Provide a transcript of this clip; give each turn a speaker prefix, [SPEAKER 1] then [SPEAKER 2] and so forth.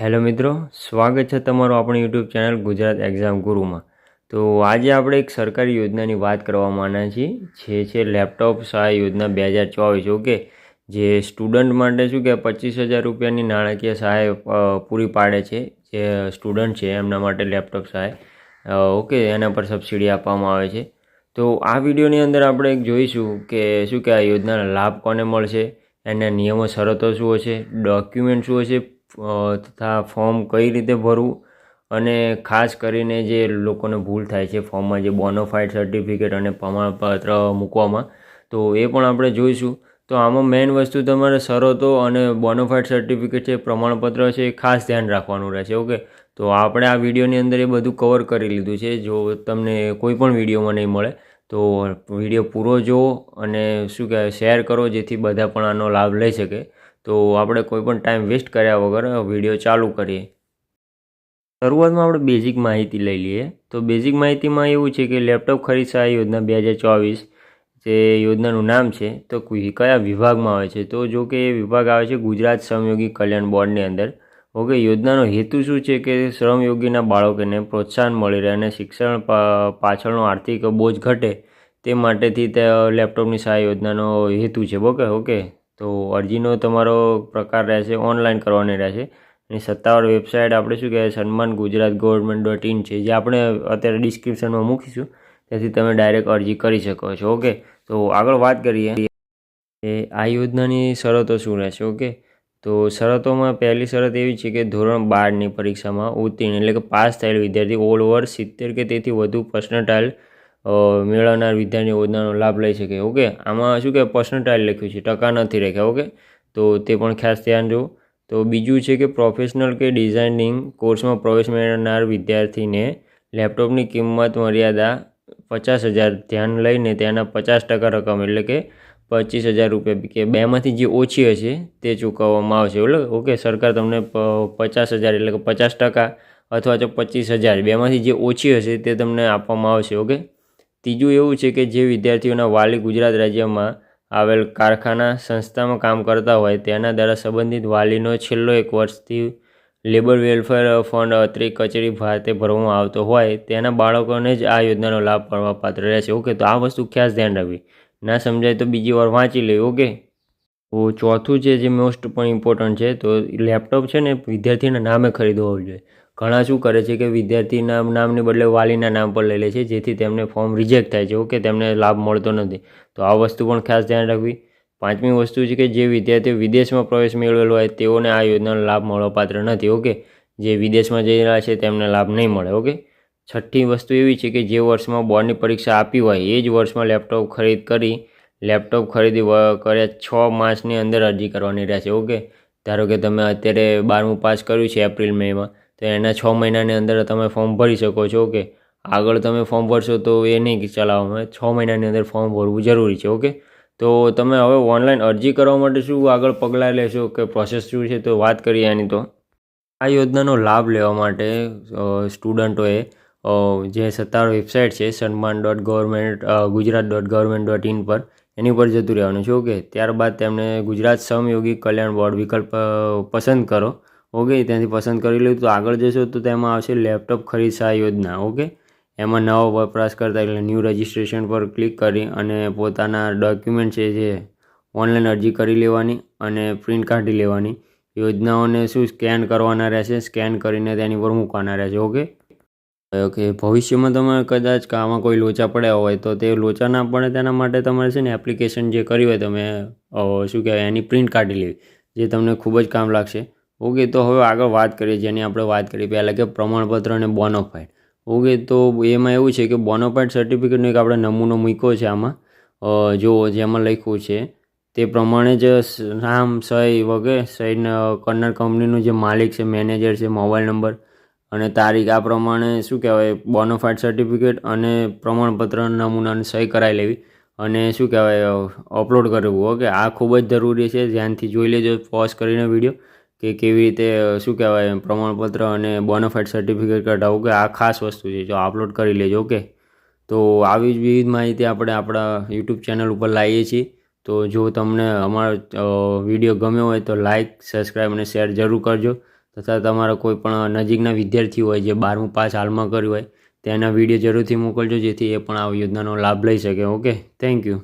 [SPEAKER 1] Hello મિત્રો, સ્વાગત છે તમારું આપણી યુટ્યુબ ચેનલ ગુજરાત એક્ઝામ ગુરુમાં. તો આજે આપણે એક સરકારી યોજનાની વાત કરવા માંગીએ છીએ, જે છે લેપટોપ સહાય યોજના બે હજાર ચોવીસ, ઓકે? જે સ્ટુડન્ટ માટે શું કે પચીસ હજાર રૂપિયાની નાણાકીય સહાય પૂરી પાડે છે, જે સ્ટુડન્ટ છે એમના માટે લેપટોપ સહાય ઓકે? એના પર સબસિડી આપવામાં આવે છે. તો આ વિડીયોની અંદર આપણે એક જોઈશું કે શું કે આ યોજનાના લાભ કોને મળશે, એના નિયમો, શરતો શું હશે, ડોક્યુમેન્ટ શું હશે તથા ફોર્મ કઈ રીતે ભરવું અને ખાસ કરીને જે લોકોને ભૂલ થાય છે ફોર્મમાં જે બોનોફાઇડ સર્ટિફિકેટ અને પ્રમાણપત્ર મૂકવામાં, તો એ પણ આપણે જોઈશું. તો આમાં મેઇન વસ્તુ તમારે શરતો અને બોનોફાઇડ સર્ટિફિકેટ છે, પ્રમાણપત્ર છે, એ ખાસ ધ્યાન રાખવાનું રહેશે, ઓકે? તો આપણે આ વિડીયોની અંદર એ બધું કવર કરી લીધું છે. જો તમને કોઈ પણ વિડીયોમાં નહીં મળે, તો વીડિયો પૂરો જુઓ અને શું કહેવાય, શેર કરો જેથી બધા પણ આનો લાભ લઈ શકે. તો આપણે કોઈ પણ ટાઈમ વેસ્ટ કર્યા વગર વીડિયો ચાલુ કરીએ. શરૂઆતમાં આપણે બેઝિક માહિતી લઈ લઈએ. તો બેઝિક માહિતીમાં એવું છે કે લેપટોપ ખરીદ સહાય યોજના બે હજાર ચોવીસ, જે યોજનાનું નામ છે, તો કયા વિભાગમાં આવે છે? તો જો કે એ વિભાગ આવે છે ગુજરાત શ્રમયોગી કલ્યાણ બોર્ડની અંદર. ઓકે, યોજનાનો હેતુ શું છે કે શ્રમયોગીના બાળકોને પ્રોત્સાહન મળી રહે અને શિક્ષણ પાછળનો આર્થિક બોજ ઘટે તે માટેથી તે લેપટોપની સહાય યોજનાનો હેતુ છે. Okay okay? તો અરજીનો તમારો પ્રકાર રહેશે, ઓનલાઈન કરવાની રહેશે. અને સત્તાવાર વેબસાઇટ આપણે શું કહેવાય, સન્માન ગુજરાત ગવર્મેન્ટ ડોટ ઇન છે, જે આપણે અત્યારે ડિસ્ક્રિપ્શનમાં મૂકીશું. ત્યાંથી તમે ડાયરેક્ટ અરજી કરી શકો છો, ઓકે? તો આગળ વાત કરીએ. એ આ યોજનાની શરતો શું રહેશે, ઓકે? તો શરતોમાં પહેલી શરત એવી છે કે ધોરણ બારની પરીક્ષામાં ઉત્તીર્ણ એટલે કે પાસ થયેલ વિદ્યાર્થી ઓલ ઓવર સિત્તેર કે તેથી વધુ પર્સન્ટાઇલ મેળવનાર વિદ્યાર્થી યોજનાનો લાભ લઈ શકે ઓકે આમાં શું કે પર્સન્ટાઇલ લખ્યું છે, ટકા નથી રાખ્યા ઓકે તો તે પણ ખાસ ધ્યાન જુઓ તો બીજું છે કે પ્રોફેશનલ કે ડિઝાઇનિંગ કોર્સમાં પ્રવેશ મેળવનાર વિદ્યાર્થીને લેપટોપની કિંમત મર્યાદા પચાસ હજાર ધ્યાન લઈને તેના પચાસ ટકા રકમ, એટલે કે પચીસ હજાર રૂપિયા કે બેમાંથી જે ઓછી હશે તે ચૂકવવામાં આવશે, એટલે ઓકે સરકાર તમને પચાસ હજાર એટલે કે પચાસ ટકા અથવા તો પચીસ હજાર બેમાંથી જે ઓછી હશે તે તમને આપવામાં આવશે ઓકે ત્રીજું એવું છે કે જે વિદ્યાર્થીઓના વાલી ગુજરાત રાજ્યમાં આવેલ કારખાના સંસ્થામાં કામ કરતા હોય, તેના દ્વારા સંબંધિત વાલીનો છેલ્લો એક વર્ષથી લેબર વેલફેર ફંડ અત્રે કચેરી ભારતે ભરવામાં આવતો હોય, તેના બાળકોને જ આ યોજનાનો લાભ મળવાપાત્ર રહેશે ઓકે, તો આ વસ્તુ ખાસ ધ્યાન રાખવી. ના સમજાય તો બીજી વાર વાંચી લે, ઓકે? તો ચોથું છે જે મોસ્ટ પણ ઇમ્પોર્ટન્ટ છે, તો લેપટોપ છે ને વિદ્યાર્થીના નામે ખરીદવો જોઈએ. ઘણા શું કરે છે કે વિદ્યાર્થીના નામની બદલે વાલીના નામ પર લઈ લે છે, જેથી તેમને ફોર્મ રિજેક્ટ થાય છે, ઓકે? તેમને લાભ મળતો નથી. તો આ વસ્તુ પણ ખાસ ધ્યાન રાખવી. પાંચમી વસ્તુ છે કે જે વિદ્યાર્થીઓ વિદેશમાં પ્રવેશ મેળવેલો હોય, તેઓને આ યોજનાનો લાભ મળવાપાત્ર નથી, ઓકે? જે વિદેશમાં જઈ રહ્યા છે, તેમને લાભ નહીં મળે, ઓકે? છઠ્ઠી વસ્તુ એવી છે કે જે વર્ષમાં બોર્ડની પરીક્ષા આપી હોય, એ જ વર્ષમાં લેપટોપ ખરીદ કરી, લેપટોપ ખરીદી કર્યા છ માસની અંદર અરજી કરવાની રહેશે, ઓકે? ધારો કે તમે અત્યારે બારમું પાસ કર્યું છે એપ્રિલ મેમાં તો એના છ મહિનાની અંદર તમે ફોર્મ ભરી શકો છો ઓકે આગળ તમે ફોર્મ ભરશો તો એ નહીં ચલાવવામાં છ મહિનાની અંદર ફોર્મ ભરવું જરૂરી છે ઓકે તો તમે હવે ઓનલાઈન અરજી કરવા માટે શું આગળ પગલાં લેશો કે પ્રોસેસ શું છે તો વાત કરીએ આની તો. આ યોજનાનો લાભ લેવા માટે સ્ટુડન્ટોએ જે સત્તાવાર વેબસાઇટ છે, Sanman dot government Gujarat dot government dot in પર, એની પર જતું રહેવાનું છે ઓકે ત્યારબાદ તેમને ગુજરાત શ્રમયોગી કલ્યાણ બોર્ડ વિકલ્પ પસંદ કરો. ઓકે, ત્યાંથી પસંદ કરી લઉં તો આગળ જશો તો તેમાં આવશે લેપટોપ ખરીદ યોજના, ઓકે? એમાં નવો વપરાશકર્તા એટલે ન્યૂ રજિસ્ટ્રેશન પર ક્લિક કરી અને પોતાના ડોક્યુમેન્ટ છે જે ઓનલાઈન અરજી કરી લેવાની અને પ્રિન્ટ કાઢી લેવાની. યોજનાઓને શું સ્કેન કરવાના રહેશે? સ્કેન કરીને તેની પર મૂકવાના રહેશે, ઓકે? ઓકે, ભવિષ્યમાં તમારે કદાચ આમાં કોઈ લોચા પડ્યા હોય તો તે લોચા ના પડે તેના માટે તમારે છે ને એપ્લિકેશન જે કરી હોય તમે શું કહેવાય, એની પ્રિન્ટ કાઢી લેવી, જે તમને ખૂબ જ કામ લાગશે. ઓકે, તો હવે આગળ વાત કરીએ, જેની આપણે વાત કરી પહેલાં કે પ્રમાણપત્ર અને બોનોફાઇડ ઓકે, તો એમાં એવું છે કે બોનોફાઇડ સર્ટિફિકેટનો એક આપણે નમૂનો મૂક્યો છે આમાં. જો જેમાં લખ્યું છે, તે પ્રમાણે જ નામ, સહી વગેરે સહી કન્નડ કંપનીનું જે માલિક છે, મેનેજર છે, મોબાઈલ નંબર અને તારીખ, આ પ્રમાણે શું કહેવાય બોનોફાઇડ સર્ટિફિકેટ અને પ્રમાણપત્ર નમૂનાની સહી કરાવી લેવી અને શું કહેવાય અપલોડ કરવું. ઓકે, આ ખૂબ જ જરૂરી છે. ધ્યાનથી જોઈ લેજો, પોઝ કરીને વીડિયો. કે કેવી રીતે શું કહેવાય પ્રમાણપત્ર અને બોનોફાઇડ સર્ટિફિકેટ કઢાવવું કે આ ખાસ વસ્તુ છે, જો અપલોડ કરી લેજો ઓકે તો આવી જ વિવિધ માહિતી આપણે આપણા યુટ્યુબ ચેનલ ઉપર લાવીએ છીએ. તો જો તમને અમારો વીડિયો ગમ્યો હોય તો લાઇક સબસ્ક્રાઈબ અને શેર જરૂર કરજો. તથા તમારા કોઈ પણ નજીકના વિદ્યાર્થી હોય જે બારમું પાસ હાલમાં કર્યું હોય, તેના વીડિયો જરૂરથી મોકલજો, જેથી એ પણ આ યોજનાનો લાભ લઈ શકે ઓકે થેન્ક યુ